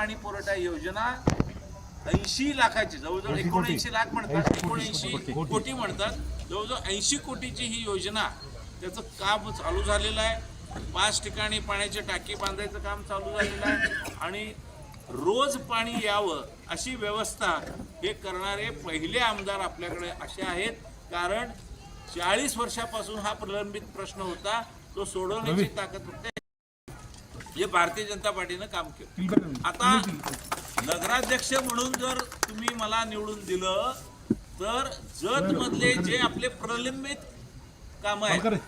पाणी पुरवठा योजना ऐंशी लाखाची जवळजवळ एकोणऐंशी लाख म्हणतात एकोणऐंशी कोटी. म्हणतात. जवळजवळ ऐंशी कोटीची ही योजना त्याचं काम चालू झालेलं आहे. पाच ठिकाणी पाण्याची टाकी बांधायचं काम चालू झालेलं आहे. आणि रोज पाणी यावं अशी व्यवस्था हे करणारे पहिले आमदार आपल्याकडे असे आहेत. कारण चाळीस वर्षापासून हा प्रलंबित प्रश्न होता. तो सोडवण्याची ताकद हे भारतीय जनता पार्टीनं काम केलं. आता नगराध्यक्ष म्हणून जर तुम्ही मला निवडून दिलं तर जत मधले जे आपले प्रलंबित काम आहेत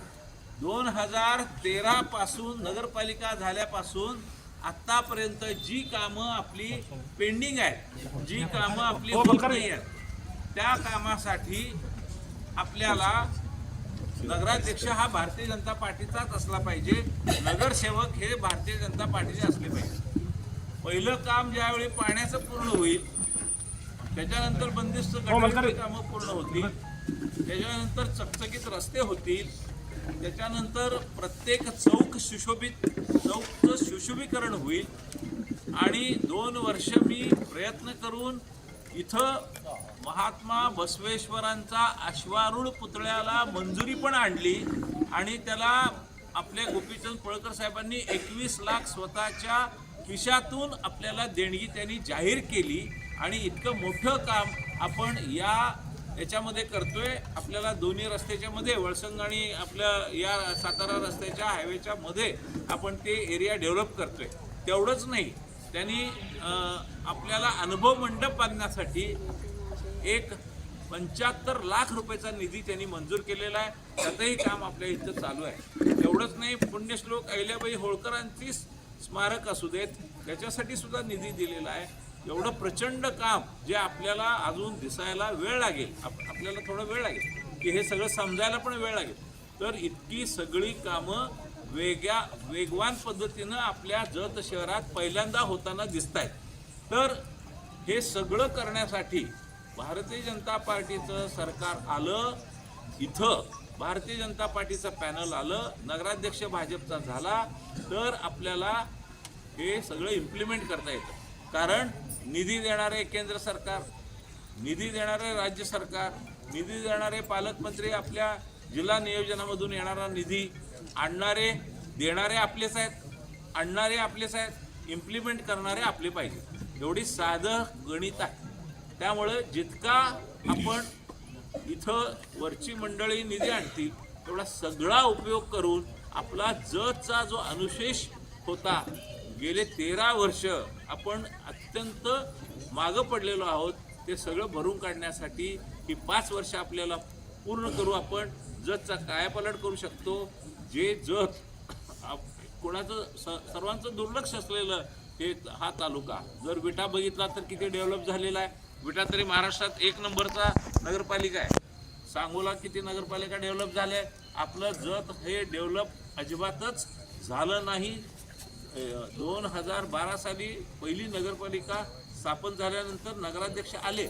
दोन हजार तेरा पासून नगरपालिका झाल्यापासून आतापर्यंत जी कामं आपली पेंडिंग आहेत जी कामं आपली होत नाही आहेत त्या कामासाठी आपल्याला नगराध्यक्ष हा भारतीय जनता पार्टीचाच असला पाहिजे. नगरसेवक हे भारतीय जनता पार्टीचे असले पाहिजे. पहिलं काम ज्यावेळी पाण्याचं पूर्ण होईल त्याच्यानंतर बंदिस्त गटारी कामं पूर्ण होतील त्याच्यानंतर चकचकीत रस्ते होतील त्याच्यानंतर प्रत्येक चौक सुशोभित चौकचं सुशोभीकरण होईल. आणि दोन वर्ष मी प्रयत्न करून इथं महात्मा बसवेश्वरांचा अश्वारूढ पुतळ्याला मंजुरी पण आणली आणि त्याला आपले गोपीचंद पळकर साहेबांनी एकवीस लाख स्वतःच्या खिशातून आपल्याला देणगी त्यांनी जाहीर केली. आणि इतकं मोठं काम आपण या याच्यामध्ये करतोय. आपल्याला दोन्ही रस्त्याच्या मध्ये वळसंग आणि आपल्या या सातारा रस्त्याच्या हायवेच्या मध्ये आपण ते एरिया डेव्हलप करतोय. तेवढंच नाही त्यांनी आपल्याला अनुभव मंडप बांधण्यासाठी एक पंच्याहत्तर लाख रुपयाचा निधी त्यांनी मंजूर केलेला आहे. त्यातही काम आपल्या इथं चालू आहे. एवढंच नाही पुण्यश्लोक अहिल्याबाई होळकरांची स्मारक असू देत त्याच्यासाठी सुद्धा निधी दिलेला आहे. एवढं प्रचंड काम जे आपल्याला अजून दिसायला वेळ लागेल आप- आपल्याला थोडा वेळ लागेल की हे सगळं समजायला पण वेळ लागेल. तर इतकी सगळी कामं वेग्या वेगवान पद्धतीनं आपल्या जत शहरात पहिल्यांदा होताना दिसत आहेत तर हे सगळं करण्यासाठी भारतीय जनता पार्टीचं सरकार आलं इथं भारतीय जनता पार्टीचं पॅनल आलं नगराध्यक्ष भाजपचा झाला तर आपल्याला हे सगळं इम्प्लिमेंट करता येतं. कारण निधी देणारे केंद्र सरकार निधी देणारे राज्य सरकार निधी देणारे पालकमंत्री आपल्या जिल्हा नियोजनामधून येणारा निधी आणणारे देणारे आपलेच आहेत आणणारे आपलेच आहेत इम्प्लिमेंट करणारे आपले पाहिजे. एवढी साधं गणित आहे. त्यामुळं जितका आपण इथं वरची मंडळी निधी आणतील तेवढा सगळा उपयोग करून आपला जतचा जो अनुशेष होता गेले तेरा वर्ष आपण अत्यंत मागं पडलेलो आहोत ते सगळं भरून काढण्यासाठी ही पाच वर्ष आपल्याला पूर्ण करू आपण. जतचा कायापालट करू शकतो. जे जत आप- कोणाचं स- सर्वांचं दुर्लक्ष असलेलं हे हा तालुका. जर विटा बघितला तर किती डेव्हलप झालेला आहे. विटा तरी महाराष्ट्रात एक नंबरचा नगरपालिका आहे. सांगोला किती नगरपालिका डेव्हलप झाल्या आपलं जत हे डेव्हलप अजिबातच झालं नाही. दोन हजार बारा साली पहिली नगरपालिका स्थापन झाल्यानंतर नगराध्यक्ष आले.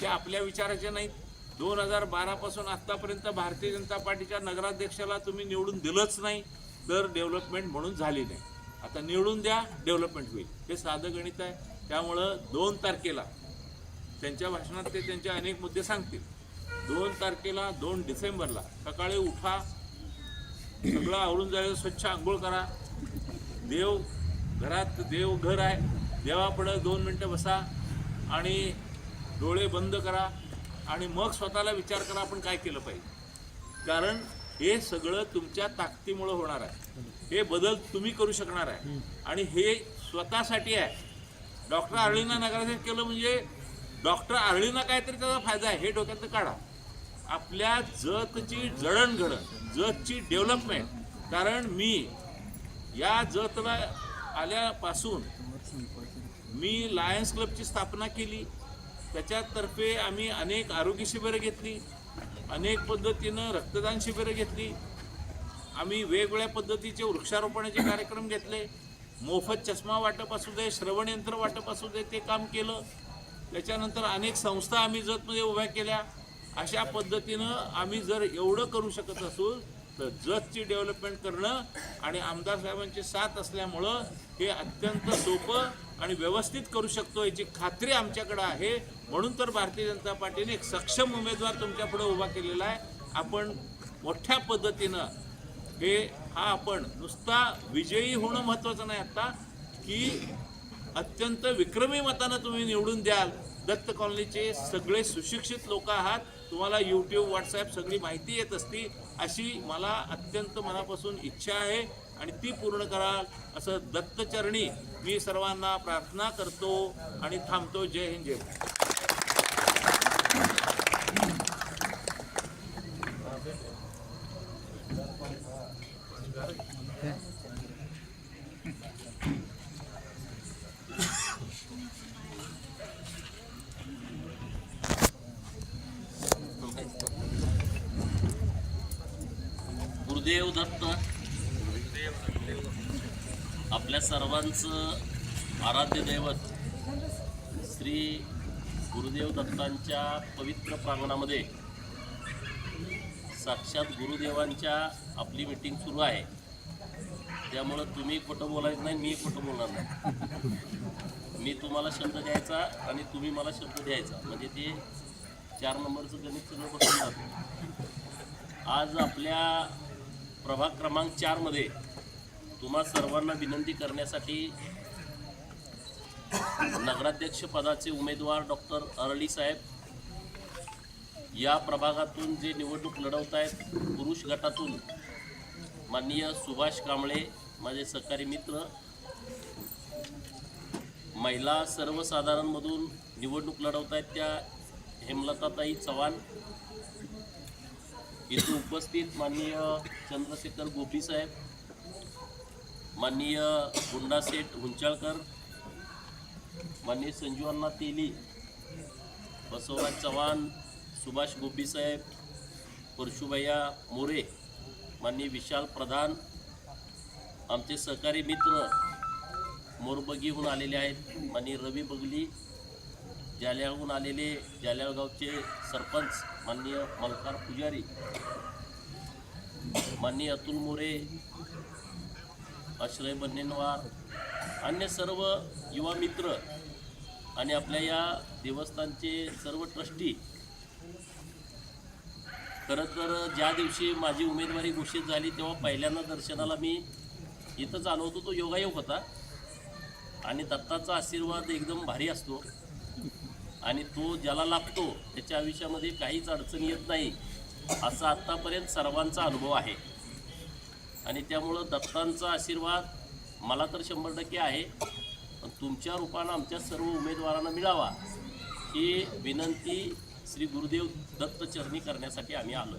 ते आपल्या विचाराचे नाहीत. दोन हजार बारापासून आत्तापर्यंत भारतीय जनता पार्टीच्या नगराध्यक्षाला तुम्ही निवडून दिलंच नाही. तर डेव्हलपमेंट म्हणून झाली नाही. आता निवडून द्या डेव्हलपमेंट होईल. हे साधं गणित आहे. त्यामुळं दोन तारखेला त्यांच्या भाषणात ते त्यांचे अनेक मुद्दे सांगतील. दोन तारखेला दोन डिसेंबरला सकाळी उठा सगळं आवरून जायचं स्वच्छ आंघोळ करा. देव घरात देव घर आहे. देवापुढं दोन मिनटं बसा आणि डोळे बंद करा आणि मग स्वतःला विचार करा आपण काय केलं पाहिजे. कारण हे सगळं तुमच्या ताकदीमुळं होणार आहे. हे बदल तुम्ही करू शकणार आहे. आणि हे स्वतःसाठी आहे. डॉक्टर अरविंद नगराध्यक्ष केलं म्हणजे डॉक्टर आर्ळीना काहीतरी त्याचा फायदा आहे. हे डोक्यात काढा. आपल्या जतची जडणघडण जतची डेव्हलपमेंट कारण मी या जतला आल्यापासून मी लायन्स क्लबची स्थापना केली. त्याच्यातर्फे आम्ही अनेक आरोग्य शिबिरं घेतली. अनेक पद्धतीनं रक्तदान शिबिरं घेतली. आम्ही वेगवेगळ्या पद्धतीचे वृक्षारोपणाचे कार्यक्रम घेतले. मोफत चष्मा वाटप असू दे श्रवण यंत्र वाटप असू दे ते काम केलं. त्याच्यानंतर अनेक संस्था आम्ही जतमध्ये उभ्या केल्या. अशा पद्धतीनं आम्ही जर एवढं करू शकत असू तर जतची डेव्हलपमेंट करणं आणि आमदार साहेबांची साथ असल्यामुळं हे अत्यंत सोपं आणि व्यवस्थित करू शकतो याची खात्री आमच्याकडं आहे. म्हणून तर भारतीय जनता पार्टीने एक सक्षम उमेदवार तुमच्यापुढे उभा केलेला आहे. आपण मोठ्या पद्धतीनं हे हा आपण नुसता विजयी होणं महत्त्वाचं नाही आता की अत्यंत विक्रमी मतानं तुम्ही निवडून द्याल. दत्त कॉलनीचे सगळे सुशिक्षित लोक आहात. तुम्हाला यूट्यूब व्हॉट्सॲप सगळी माहिती येत असती अशी मला अत्यंत मनापासून इच्छा आहे आणि ती पूर्ण कराल असं दत्तचरणी मी सर्वांना प्रार्थना करतो आणि थांबतो. जय हिंद जय भारत. गुरुदेव दत्त आपल्या सर्वांचं आराध्य दैवत श्री गुरुदेव दत्तांच्या पवित्र प्रांगणामध्ये साक्षात गुरुदेवांच्या आपली मीटिंग सुरू आहे. त्यामुळं तुम्ही खोटं बोलायचं नाही मी खोटं बोलणार नाही. मी तुम्हाला शब्द द्यायचा आणि तुम्ही मला शब्द द्यायचा. म्हणजे ते चार नंबरचं गणित सगळं बसून जातं. आज आपल्या प्रभाग क्रमांक चारमध्ये तुम्हा सर्वांना विनंती करण्यासाठी नगराध्यक्ष पदाचे उमेदवार डॉक्टर अरळी साहेब या प्रभागातून जे निवडणूक लढवत आहेत पुरुष गटातून माननीय सुभाष कांबळे माझे सहकारी मित्र महिला सर्वसाधारणमधून निवडणूक लढवत आहेत त्या हेमलताताई चव्हाण. इथे उपस्थित माननीय चंद्रशेखर गोपी साहेब माननीय गुंडासेठ हुंचाळकर माननीय संजीवांना तेली बसवराज चव्हाण सुभाष गोबीसाहेब परशुभैया मोरे माननीय विशाल प्रधान आमचे सहकारी मित्र मोरबगीहून आलेले आहेत. माननीय रवी बगली जाल्याहून आलेले जाल्यागावचे सरपंच माननीय मलकार पुजारी माननीय अतुल मोरे आश्रय बन्नेनवार अन्य सर्व युवा मित्र आणि आपल्या या देवस्थानचे सर्व ट्रस्टी. खरं तर ज्या दिवशी माझी उमेदवारी घोषित झाली तेव्हा पहिल्यांदा दर्शनाला मी इथंच आलो होतो तो योगायोग होता. आणि दत्ताचा आशीर्वाद एकदम भारी असतो. आणि तो ज्याला लागतो त्याच्या आयुष्यामध्ये काहीच अडचण येत नाही असा आत्तापर्यंत सर्वांचा अनुभव आहे. आणि त्यामुळं दत्तांचा आशीर्वाद मला तर शंभर टक्के आहे. पण तुमच्या रूपानं आमच्या सर्व उमेदवारांना मिळावा ही विनंती श्री गुरुदेव दत्त चरणी करण्यासाठी आम्ही आलो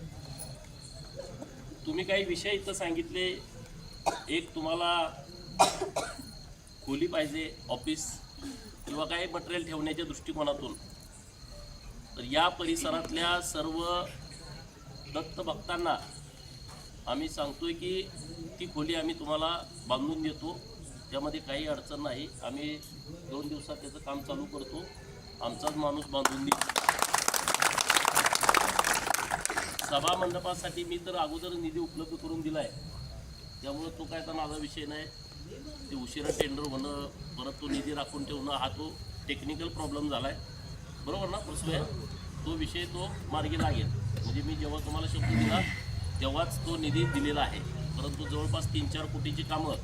तुम्ही काही विषय इथं सांगितले. एक तुम्हाला खोली पाहिजे ऑफिस किंवा काही मटेरियल ठेवण्याच्या दृष्टिकोनातून. तर या परिसरातल्या सर्व दत्त भक्तांना आम्ही सांगतोय की ती खोली आम्ही तुम्हाला बांधून देतो. त्यामध्ये काही अडचण नाही. आम्ही दोन दिवसात त्याचं काम चालू करतो. आमचाच माणूस बांधून देईल. सभा मंडपासाठी मी तर अगोदर निधी उपलब्ध करून दिला आहे त्यामुळं तो काय तर माझा विषय नाही. ते उशिरा टेंडर होणं परत तो निधी राखून ठेवणं हा तो टेक्निकल प्रॉब्लेम झाला आहे बरोबर ना प्रश्न आहे? तो विषय तो मार्गी लागेल. म्हणजे मी जेव्हा तुम्हाला शब्द दिला तेव्हाच तो निधी दिलेला आहे. परंतु जवळपास तीन चार कोटीची कामं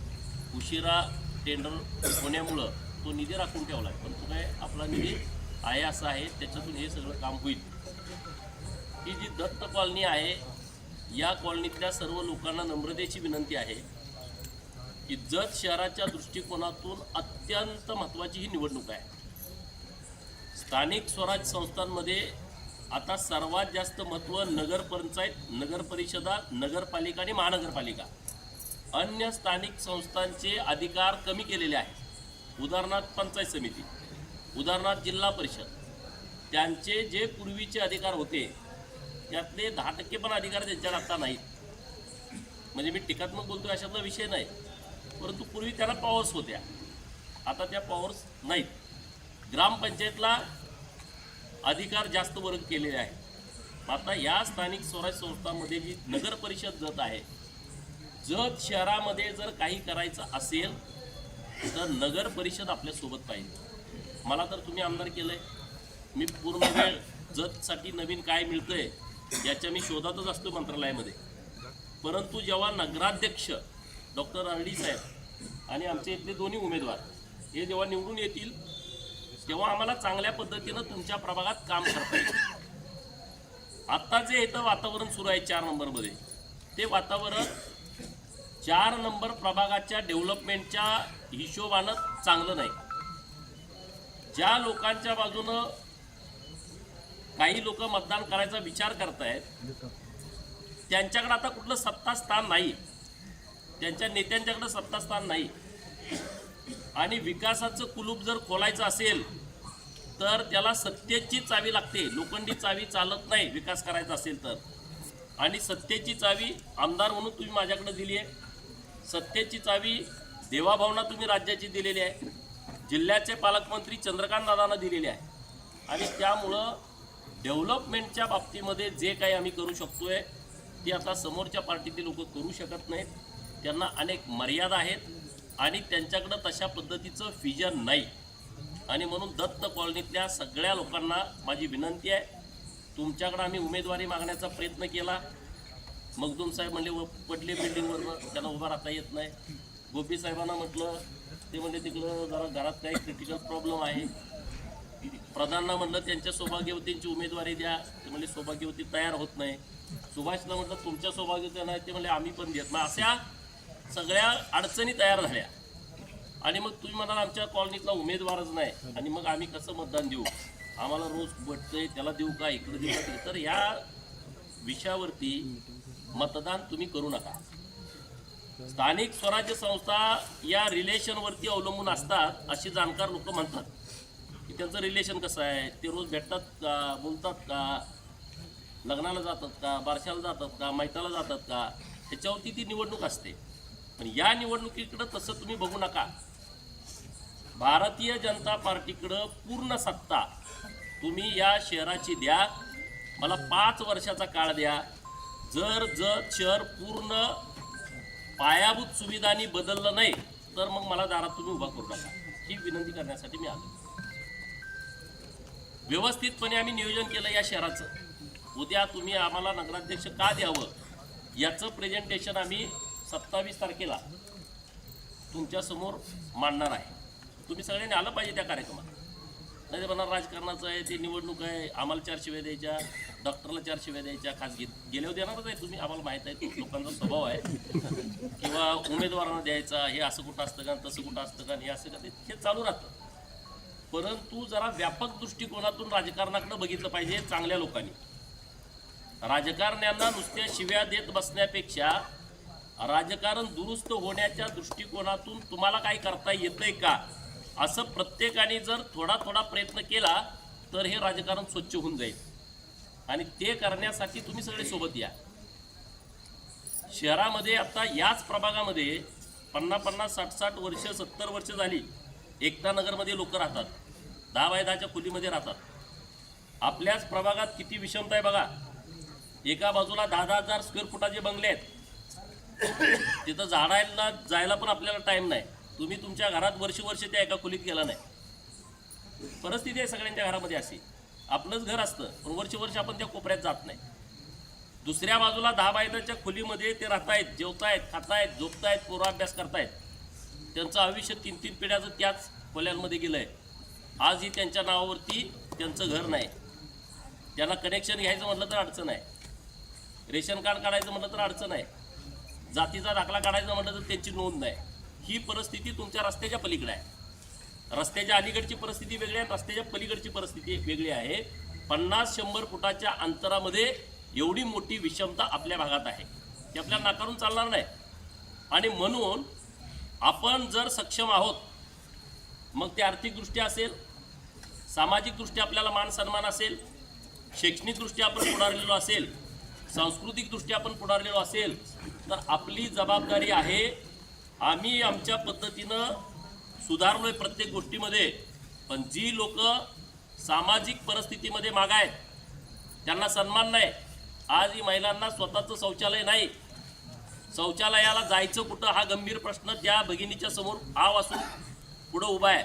उशिरा टेंडर होण्यामुळं तो निधी राखून ठेवला आहे. पण तो काय आपला निधी आहे असा आहे त्याच्यातून हे सगळं काम होईल. ही जी दत्त कॉलनी आहे या कॉलनीतल्या सर्व लोकांना नम्रतेची विनंती आहे की जत शहराच्या दृष्टिकोनातून अत्यंत महत्त्वाची ही निवडणूक आहे. स्थानिक स्वराज संस्थांमध्ये आता सर्वात जास्त महत्त्व नगरपंचायत नगरपरिषदा नगरपालिका आणि महानगरपालिका. अन्य स्थानिक संस्थांचे अधिकार कमी केलेले आहेत. उदाहरणार्थ पंचायत समिती उदाहरणार्थ जिल्हा परिषद. त्यांचे जे पूर्वीचे अधिकार होते त्यातले दहा टक्के पण अधिकार त्यांच्याकडे आता नाहीत. म्हणजे मी टीकात्मक बोलतोय अशातला विषय नाही परंतु पूर्वी त्याला पॉवर्स होत्या. आता त्या पॉवर्स नाहीत. ग्रामपंचायतला अधिकार जास्त वर्ग केलेले आहेत. आता या स्थानिक स्वराज्य संस्थांमध्ये जी नगर परिषद जत आहे जत शहरामध्ये जर काही करायचं असेल तर नगर परिषद आपल्यासोबत पाहिजे. मला तर तुम्ही आमदार केलंय. मी पूर्ण वेळ जतसाठी नवीन काय मिळतंय याच्या मी शोधातच असतो मंत्रालयामध्ये. परंतु जेव्हा नगराध्यक्ष डॉक्टर अरडी साहेब आणि आमचे इथले दोन्ही उमेदवार हे जेव्हा निवडून येतील तेव्हा आम्हाला चांगल्या पद्धतीनं तुमच्या प्रभागात काम करता येईल. आत्ता जे इथं वातावरण सुरू आहे चार नंबरमध्ये ते वातावरण चार नंबर प्रभागाच्या डेव्हलपमेंटच्या हिशोबानं चांगलं नाही. ज्या लोकांच्या बाजूनं काही लोक मतदान करायचा विचार करतायत त्यांच्याकडे आता कुठलं सत्ता स्थान नाही. त्यांच्या नेत्यांच्याकडे सत्ता स्थान नाही. आणि विकासाचं कुलूप जर खोलायचं असेल तर त्याला सत्तेची चावी लागते. लोखंडी चावी चालत नाही विकास करायचा असेल तर. आणि सत्तेची चावी आमदार म्हणून तुम्ही माझ्याकडे दिली आहे. सत्तेची चावी देवाभावना तुम्ही राज्याची दिलेली आहे. जिल्ह्याचे पालकमंत्री चंद्रकांत दादांना दिलेली आहे. आणि त्यामुळं डेव्हलपमेंटच्या बाबतीमध्ये जे काही आम्ही करू शकतो आहे ते आता समोरच्या पार्टीतील लोक करू शकत नाहीत. त्यांना अनेक मर्यादा आहेत. आणि त्यांच्याकडं तशा पद्धतीचं फिजन नाही. आणि म्हणून दत्त कॉलनीतल्या सगळ्या लोकांना माझी विनंती आहे तुमच्याकडं आम्ही उमेदवारी मागण्याचा प्रयत्न केला. मगदूम साहेब म्हणले व पडले बिल्डिंगवरनं त्यांना उभा राहता येत नाही. गोपी साहेबांना म्हटलं ते म्हणले तिकडं जरा घरात काही क्रिटिकल प्रॉब्लेम आहे. प्रधानना म्हटलं त्यांच्या सौभाग्यवतींची उमेदवारी द्या. ते म्हणले सौभाग्यवती तयार होत नाही. सुभाषला म्हटलं तुमच्या सौभाग्यवती नाही. ते म्हणले आम्ही पण देत मग अशा सगळ्या अडचणी तयार झाल्या. आणि मग तुम्ही म्हणाल आमच्या कॉलनीतला उमेदवारच नाही. आणि मग आम्ही कसं मतदान देऊ? आम्हाला रोज भटतंय त्याला देऊ का? इकडे देऊ का? तर या विषयावरती मतदान तुम्ही करू नका. स्थानिक स्वराज्य संस्था या रिलेशनवरती अवलंबून असतात अशी जाणकार लोक म्हणतात. की त्यांचं रिलेशन कसं आहे? ते रोज भेटतात का? बोलतात का? लग्नाला जातात का? बारशाला जातात का? मैताला जातात का? ह्याच्यावरती ती निवडणूक असते. पण या निवडणुकीकडं तसं तुम्ही बघू नका. भारतीय जनता पार्टीकडं पूर्ण सत्ता तुम्ही या शहराची द्या. मला पाच वर्षाचा काळ द्या. जर जर शहर पूर्ण पायाभूत सुविधांनी बदललं नाही तर मग मला दारात तुम्ही उभा करू नका. ही विनंती करण्यासाठी मी आलो. व्यवस्थितपणे आम्ही नियोजन केलं या शहराचं. उद्या तुम्ही आम्हाला नगराध्यक्ष का द्यावं? याचं प्रेझेंटेशन आम्ही सत्तावीस तारखेला तुमच्यासमोर मांडणार आहे. तुम्ही सगळ्यांनी आलं पाहिजे त्या कार्यक्रमात. नाही म्हणणार राजकारणाचं आहे ते निवडणूक आहे आम्हाला चार शिव्या द्यायच्या डॉक्टरला चार शिव्या द्यायच्या खासगी गेल्यावर देणारच आहे तुम्ही आम्हाला माहीत आहे लोकांचा स्वभाव आहे. किंवा उमेदवारांना द्यायचा हे असं कुठं असतं का तसं कुठं असतं का हे असं का हे चालू राहतं. परंतु जरा व्यापक दृष्टिकोनातून राजकारणाकडे बघितलं पाहिजे चांगल्या लोकांनी. राजकारण्यांना नुसत्या शिव्या देत बसण्यापेक्षा राजकारण दुरुस्त होण्याच्या दृष्टिकोनातून तुम्हाला काय करता येतंय का? असं प्रत्येकाने जर थोडा थोडा प्रयत्न केला तर हे राजकारण स्वच्छ होऊन जाईल. आणि ते करण्यासाठी तुम्ही सगळे सोबत या. शहरामध्ये आता याच प्रभागामध्ये पन्नास पन्नास साठ साठ वर्ष सत्तर वर्ष झाली. एकता नगरमध्ये लोक राहतात. दहा बाय दहाच्या खोलीमध्ये राहतात. आपल्याच प्रभागात किती विषमता आहे बघा. एका बाजूला दहा दहा हजार स्क्वेअर फुटाचे बंगले आहेत. तिथं झाडायला जायला पण आपल्याला टाईम नाही. तुम्ही तुमच्या घरात वर्ष वर्ष त्या एका खोलीत गेला नाही. परिस्थिती आहे सगळ्यांच्या घरामध्ये अशी. आपलंच घर असतं पण वर्ष वर्ष आपण त्या कोपऱ्यात जात नाही. दुसऱ्या बाजूला दहा बायदाच्या खोलीमध्ये ते राहतायत जेवतायत खातायत झोपतायत पूर्वाभ्यास करतायत. त्यांचं आयुष्य तीन तीन पिढ्याचं त्याच खोल्यांमध्ये गेलं आहे आजही त्यांच्या नावावरती त्यांचं घर नाही. त्यांना कनेक्शन घ्यायचं म्हटलं तर अडचण आहे. रेशन कार्ड काढायचं म्हटलं तर अडचण आहे. जातीचा दाखला काढायचा म्हटलं तर त्यांची नोंद नाही. ही परिस्थिती तुमच्या रस्त्याच्या पलीकडे आहे. रस्त्याच्या अलीकडची परिस्थिती वेगळी आहे रस्त्याच्या पलीकडची परिस्थिती वेगळी आहे. पन्नास शंभर फुटाच्या अंतरामध्ये एवढी मोठी विषमता आपल्या भागात आहे. ती आपल्याला नाकारून चालणार नाही. आणि म्हणून आपण जर सक्षम आहोत मग ते आर्थिकदृष्ट्या असेल सामाजिकदृष्ट्या आपल्याला मान सन्मान असेल शैक्षणिकदृष्ट्या आपण पुढारलेलो असेल सांस्कृतिकदृष्ट्या आपण पुढारलेलो असेल तर आपली जबाबदारी आहे आम्ही आमच्या पद्धतीनं सुधारलोय प्रत्येक गोष्टीमध्ये. पण जी लोक सामाजिक परिस्थितीमध्ये मागायत त्यांना सन्मान नाही. आज ही महिलांना स्वतःचं शौचालय नाही. शौचालयाला जायचं कुठं हा गंभीर प्रश्न त्या भगिनीच्या समोर आव असून पुढं उभा आहे.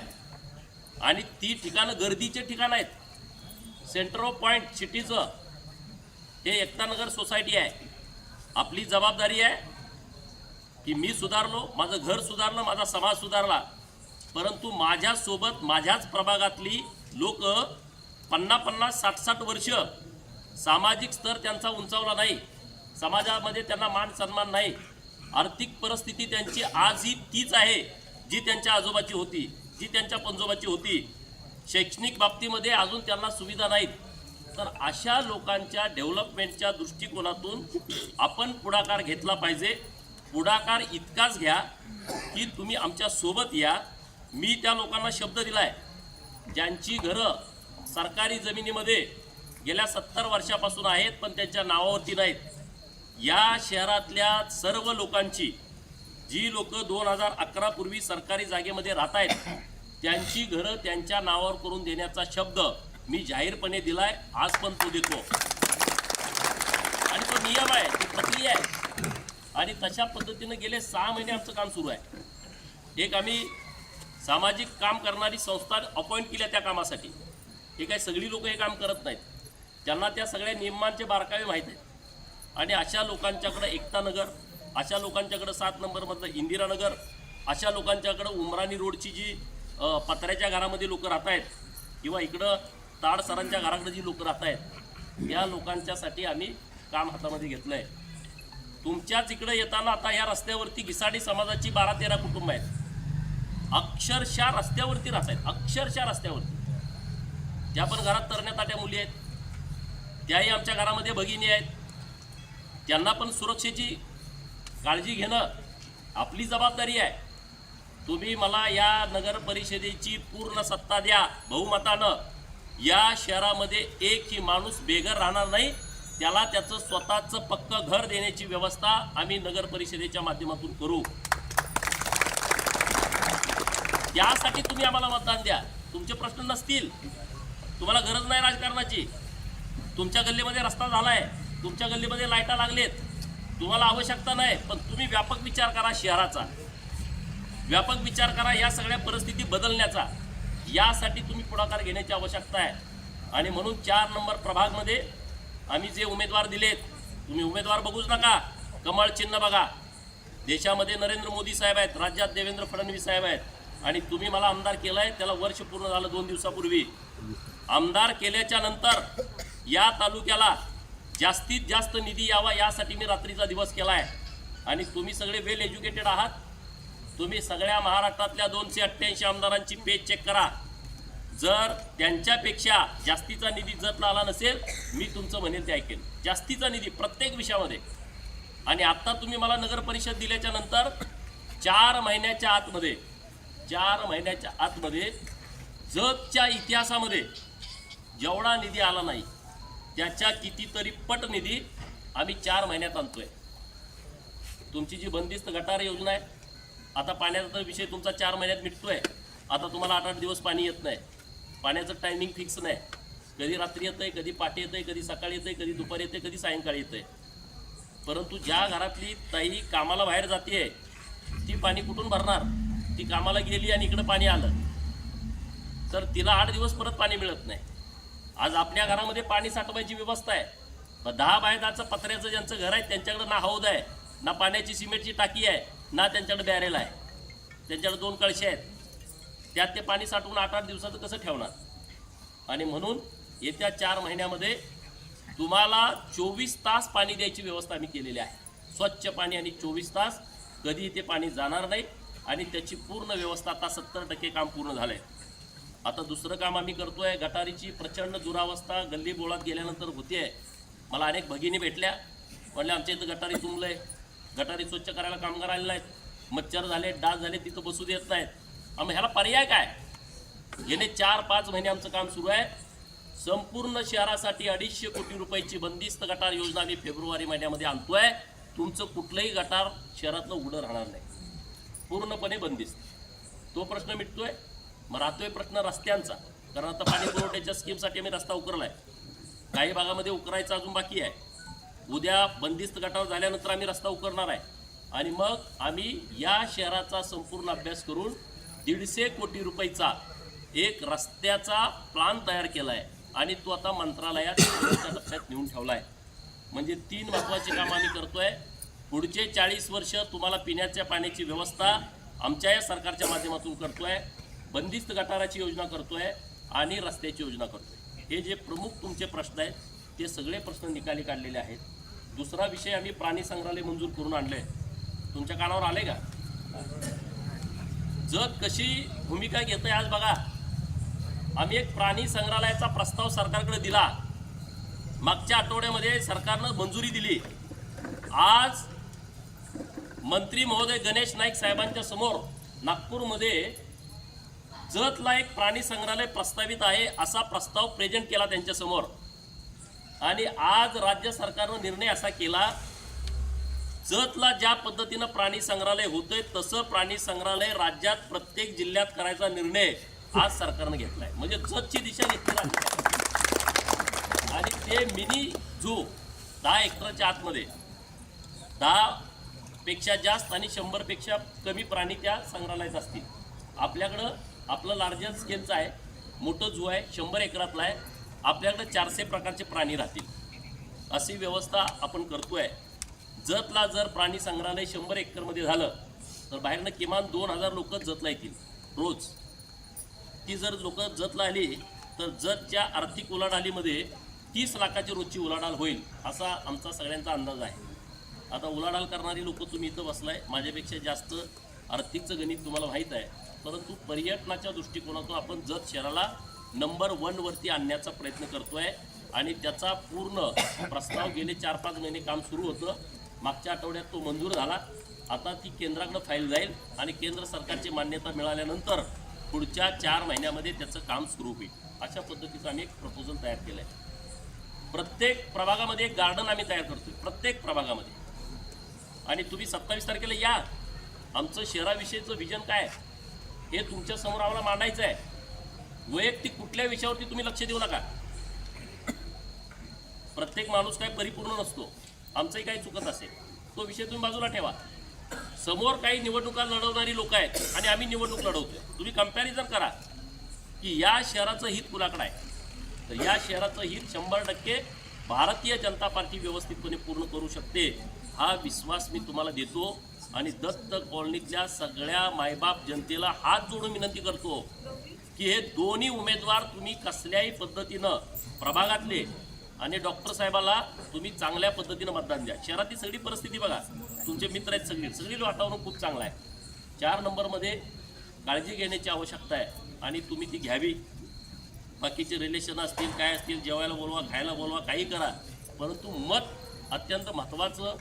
आणि ती ठिकाणं गर्दीचे ठिकाण आहेत. सेंटर ऑफ पॉईंट सिटीचं हे एकतानगर सोसायटी आहे. आपली जबाबदारी आहे की मी सुधारलो माझं घर सुधारलं माझा समाज सुधारला. परंतु माझ्यासोबत माझ्याच प्रभागातली लोक पन्ना पन्नास साठ साठ वर्ष सामाजिक स्तर त्यांचा उंचावला नाही. समाजामध्ये त्यांना मान सन्मान नाही. आर्थिक परिस्थिती त्यांची आजही तीच आहे जी त्यांच्या आजोबाची होती जी त्यांच्या पंजोबाची होती. शैक्षणिक बाबतीमध्ये अजून त्यांना सुविधा नाहीत. तर अशा लोकांच्या डेव्हलपमेंटच्या दृष्टिकोनातून आपण पुढाकार घेतला पाहिजे. पुढाकार इतकाच घ्या की तुम्ही आमच्यासोबत या. मी त्या लोकांना शब्द दिलाय. ज्यांची घरं सरकारी जमिनीमध्ये गेल्या सत्तर वर्षापासून आहेत पण त्यांच्या नावावरती नाहीत. या शहरातल्या सर्व लोकांची जी लोक दोन हजार अकरापूर्वी सरकारी जागेमध्ये राहत आहेत त्यांची घरं त्यांच्या नावावर करून देण्याचा शब्द मी जाहीरपणे दिलाय आज पण तो देतो. आणि तो नियम आहे ती प्रक्रिया आहे. आणि तशा पद्धतीनं गेले सहा महिने आमचं काम सुरू आहे. एक आम्ही सामाजिक काम करणारी संस्था अपॉइंट केल्या त्या कामासाठी. हे काय सगळी लोक हे काम करत नाहीत. त्यांना त्या सगळ्या नियमांचे बारकावे माहीत आहेत. आणि अशा लोकांच्याकडं एकता नगर अशा लोकांच्याकडं सात नंबरमधलं इंदिरानगर अशा लोकांच्याकडं उमराणी रोडची जी पत्र्याच्या घरामध्ये लोक राहत आहेत किंवा इकडं ताड सरांच्या घराकडे जी लोक राहत आहेत या लोकांच्यासाठी आम्ही काम हातामध्ये घेतलं आहे तुमच्याच इकडे येताना आता या रस्त्यावरती घिसाडी समाजाची बारा तेरा कुटुंब आहेत. अक्षरशः रस्त्यावरती राहत आहेत अक्षरशः रस्त्यावरती. त्या पण घरात तरण्या ताट्या मुली आहेत त्याही आमच्या घरामध्ये भगिनी आहेत. त्यांना पण सुरक्षेची काळजी घेणं आपली जबाबदारी आहे. तुम्ही मला या नगर परिषदेची पूर्ण सत्ता द्या बहुमतानं. या शहरामध्ये एकही माणूस बेघर राहणार नाही. त्याला त्याचं स्वतःचं पक्क घर देण्याची व्यवस्था आम्ही नगर परिषदेच्या माध्यमातून करू. त्यासाठी तुम्ही आम्हाला मतदान द्या. तुमचे प्रश्न नसतील. तुम्हाला गरज नाही राजकारणाची. तुमच्या गल्लीमध्ये रस्ता झालाय. तुमच्या गल्लीमध्ये लाईटा लागलेत. तुम्हाला आवश्यकता नाही पण तुम्ही व्यापक विचार करा शहराचा. व्यापक विचार करा या सगळ्या परिस्थिती बदलण्याचा. यासाठी तुम्ही पुढाकार घेण्याची आवश्यकता आहे. आणि म्हणून चार नंबर प्रभागमध्ये आम्ही जे उमेदवार दिलेत तुम्ही उमेदवार बघूच नका. कमळ चिन्ह बघा. देशामध्ये नरेंद्र मोदी साहेब आहेत राज्यात देवेंद्र फडणवीस साहेब आहेत. आणि तुम्ही मला आमदार केलाय त्याला वर्ष पूर्ण झालं दोन दिवसापूर्वी. आमदार केल्याच्यानंतर या तालुक्याला जास्तीत जास्त निधी यावा यासाठी मी रात्रीचा दिवस केलाय. आणि तुम्ही सगळे वेल एज्युकेटेड आहात. तुम्ही सगळ्या महाराष्ट्रातल्या दोनशे अठ्ठ्याऐंशी आमदारांची पेज चेक करा. जर त्यांच्यापेक्षा जास्तीचा निधी जर आला नसेल मी तुमचं म्हणेल ते ऐकेन. जास्तीचा निधी प्रत्येक विषयामध्ये. आणि आत्ता तुम्ही मला नगर परिषद दिल्याच्या नंतर चार महिन्याच्या आतमध्ये चार महिन्याच्या आतमध्ये जगच्या इतिहासामध्ये जेवढा निधी आला नाही. त्याच्या कितीतरी पट निधी आम्ही चार महिन्यात आणतोय. तुमची जी बंदिस्त गटार योजना आहे आता पाण्याचा तर विषय तुमचा चार महिन्यात मिटतोय आता तुम्हाला आठ आठ दिवस पाणी येत नाही. पाण्याचं टायमिंग फिक्स नाही. कधी रात्री येतंय कधी पाठी येतंय कधी सकाळी येतंय कधी दुपारी येतंय कधी सायंकाळी येतंय. परंतु ज्या घरातली ताई कामाला बाहेर जाते ती पाणी कुठून भरणार? ती कामाला गेली आणि इकडं पाणी आलं. तर तिला आठ दिवस परत पाणी मिळत नाही. आज आपल्या घरामध्ये पाणी साठवायची व्यवस्था आहे. दहा बाय दहाचं पत्र्याचं ज्यांचं घर आहे त्यांच्याकडे ना हौद आहे ना पाण्याची सिमेंटची टाकी आहे. ना त्यांच्याकडे बॅरेल आहे. त्यांच्याकडे दोन कळशे आहेत. त्यात ते पाणी साठवून आठ आठ दिवसाचं कसं ठेवणार? आणि म्हणून येत्या चार महिन्यामध्ये तुम्हाला चोवीस तास पाणी द्यायची व्यवस्था आम्ही केलेली आहे. स्वच्छ पाणी आणि चोवीस तास कधी ते पाणी जाणार नाही आणि त्याची पूर्ण व्यवस्था आता सत्तर टक्के काम पूर्ण झालं आहे आता दुसरं काम आम्ही करतो आहे गटारीची प्रचंड दुरावस्था गल्ली बोळात गेल्यानंतर होते मला अनेक भगिनी भेटल्या. म्हणले आमच्या इथं गटारी तुंबलंय गटारी स्वच्छ करायला कामगार आले नाहीत मच्छर झाले डास झाले तिथं बसू देत नाहीत. आम्ही ह्याला पर्याय काय? गेले चार पाच महिने आमचं काम सुरू आहे. संपूर्ण शहरासाठी अडीचशे कोटी रुपयाची बंदिस्त गटार योजना आम्ही फेब्रुवारी महिन्यामध्ये आणतोय. तुमचं कुठलंही गटार शहरातलं उघडं राहणार नाही. पूर्णपणे बंदिस्त. तो प्रश्न मिटतोय. मग राहतोय प्रश्न रस्त्यांचा. कारण आता पाणी पुरवठ्याच्या स्कीमसाठी आम्ही रस्ता उकरलाय. काही भागामध्ये उकरायचं अजून बाकी आहे. उद्या बंदिस्त गटावर झाल्यानंतर आम्ही रस्ता उकरणार आहे. आणि मग आम्ही या शहराचा संपूर्ण अभ्यास करून दीडशे कोटी रुपयाचा एक रस्त्याचा प्लान तयार केला आहे आणि तो आता मंत्रालयात टप्प्यात नेऊन ठेवला आहे म्हणजे तीन महत्त्वाची कामं आम्ही करतो आहे पुढचे चाळीस वर्ष तुम्हाला पिण्याच्या पाण्याची व्यवस्था आमच्या या सरकारच्या माध्यमातून करतो आहे बंदिस्त गटाराची योजना करतो आहे आणि रस्त्याची योजना करतो आहे हे जे प्रमुख तुमचे प्रश्न आहेत ते सगळे प्रश्न निकाली काढलेले आहेत. दुसरा विषय आम्ही प्राणी संग्रहालय मंजूर करून आणले तुमच्या कानावर आले का? जग कशी भूमिका घेतोय आज बघा. आम्ही एक प्राणी संग्रहालयाचा प्रस्ताव सरकारकडे दिला. मागच्या आठवड्यामध्ये सरकारनं मंजुरी दिली. आज मंत्री महोदय गणेश नाईक साहेबांच्या समोर नागपूरमध्ये जतला एक प्राणी संग्रहालय प्रस्तावित आहे असा प्रस्ताव प्रेझेंट केला त्यांच्यासमोर आणि आज राज्य सरकारनं निर्णय असा केला जतला ज्या पद्धतीनं प्राणी संग्रहालय होतंय तसं प्राणी संग्रहालय राज्यात प्रत्येक जिल्ह्यात करायचा निर्णय आज सरकारनं घेतलाय. म्हणजे जतची दिशा घेतली आणि ते मिनी झू दहा एकरच्या आतमध्ये दहा पेक्षा जास्त आणि शंभरपेक्षा कमी प्राणी त्या संग्रहालयात असतील. आपल्याकडं आपलं लार्जेस्ट स्केलचं आहे मोठं झू आहे शंभर एकरातलं आहे. आपल्याकडे चारशे प्रकारचे प्राणी राहतील. अशी व्यवस्था आपण करतोय. जतला जर प्राणी संग्रहालय शंभर एकरमध्ये झालं तर बाहेरनं किमान दोन हजार लोक जतला येतील रोज. ती जर लोक जतला आली तर जतच्या आर्थिक उलाढालीमध्ये तीस लाखाची रोजची उलाढाल होईल असा आमचा सगळ्यांचा अंदाज आहे. आता उलाढाल करणारी लोक तुम्ही इथं बसलाय माझ्यापेक्षा जास्त आर्थिकचं गणित तुम्हाला माहीत आहे. परंतु पर्यटनाच्या दृष्टिकोनातून आपण जत शहराला नंबर वनवरती आणण्याचा प्रयत्न करतो आहे आणि त्याचा पूर्ण प्रस्ताव गेले चार पाच महिने काम सुरू होतं. मागच्या आठवड्यात तो मंजूर झाला. आता ती केंद्राकडं फाईल जाईल आणि केंद्र सरकारची मान्यता मिळाल्यानंतर पुढच्या चार महिन्यामध्ये त्याचं काम सुरू होईल. अशा पद्धतीचं आम्ही एक प्रपोजल तयार केलं आहे प्रत्येक प्रभागामध्ये एक गार्डन आम्ही तयार करतो प्रत्येक प्रभागामध्ये. आणि तुम्ही सत्तावीस तारखेला या. आमचं शहराविषयीचं विजन काय? आहे? हे तुमच्यासमोर आम्हाला मांडायचं आहे वैयक्तिक कुठल्या विषयावरती तुम्ही लक्ष देऊ नका. प्रत्येक माणूस काय परिपूर्ण नसतो. आमचंही काही चुकत असेल. तो विषय तुम्ही बाजूला ठेवा. समोर काही निवडणुका लढवणारी लोक आहेत आणि आम्ही निवडणूक लढवतोय. तुम्ही कंपॅरिझन करा की या शहराचं हित कुणाकडं आहे? तर या शहराचं हित शंभर टक्के भारतीय जनता पार्टी व्यवस्थितपणे पूर्ण करू शकते हा विश्वास मी तुम्हाला देतो. आणि दत्त कॉलनीतल्या सगळ्या मायबाप जनतेला हात जोडून विनंती करतो की हे दोन्ही उमेदवार तुम्ही कसल्याही पद्धतीनं प्रभागातले आणि डॉक्टर साहेबाला तुम्ही चांगल्या पद्धतीनं मतदान द्या. शहरातली सगळी परिस्थिती बघा. तुमचे मित्र आहेत सगळी. सगळी वातावरण खूप चांगलं आहे. चार नंबरमध्ये काळजी घेण्याची आवश्यकता आहे आणि तुम्ही ती घ्यावी. बाकीचे रिलेशन असतील काय असतील जेवायला बोलवा खायला बोलवा काही करा. परंतु मत अत्यंत महत्त्वाचं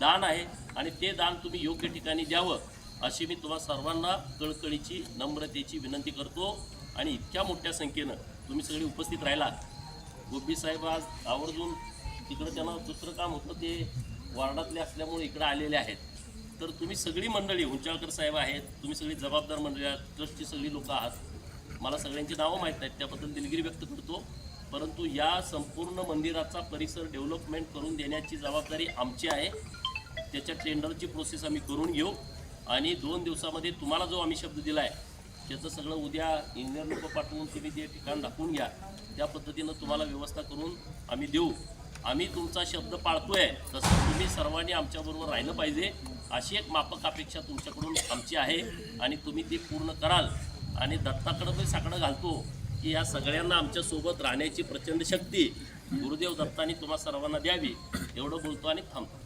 दान आहे आणि ते दान तुम्ही योग्य ठिकाणी द्यावं. अशी मी तुम्हा सर्वांना कळकळीची नम्रतेची विनंती करतो आणि इतक्या मोठ्या संख्येनं तुम्ही सगळे उपस्थित राहिलात. गोपी साहेब आज आवर्जून तिकडं त्यांना दुसरं काम होतं ते वार्डातले असल्यामुळे इकडं आलेले आहेत. तर तुम्ही सगळी मंडळी उंचाळकर साहेब आहेत तुम्ही सगळी जबाबदार मंडळी आहात ट्रस्टची सगळी लोकं आहात. मला सगळ्यांची नावं माहीत आहेत त्याबद्दल दिलगिरी व्यक्त करतो. परंतु या संपूर्ण मंदिराचा परिसर डेव्हलपमेंट करून देण्याची जबाबदारी आमची आहे. त्याच्या टेंडरची प्रोसेस आम्ही करून घेऊ. आणि दोन दिवसामध्ये तुम्हाला जो आम्ही शब्द दिला आहे त्याचं सगळं उद्या इंजिनियर लोक पाठवून तुम्ही जे ठिकाण दाखवून घ्या त्या पद्धतीनं तुम्हाला व्यवस्था करून आम्ही देऊ. आम्ही तुमचा शब्द पाळतोय तसं तुम्ही सर्वांनी आमच्याबरोबर राहिलं पाहिजे अशी एक मापक अपेक्षा तुमच्याकडून आमची आहे आणि तुम्ही ती पूर्ण कराल. आणि दत्ताकडं मी साकडं घालतो की या सगळ्यांना आमच्यासोबत राहण्याची प्रचंड शक्ती गुरुदेव दत्तानी तुम्हा सर्वांना द्यावी एवढं बोलतो आणि थांबतो.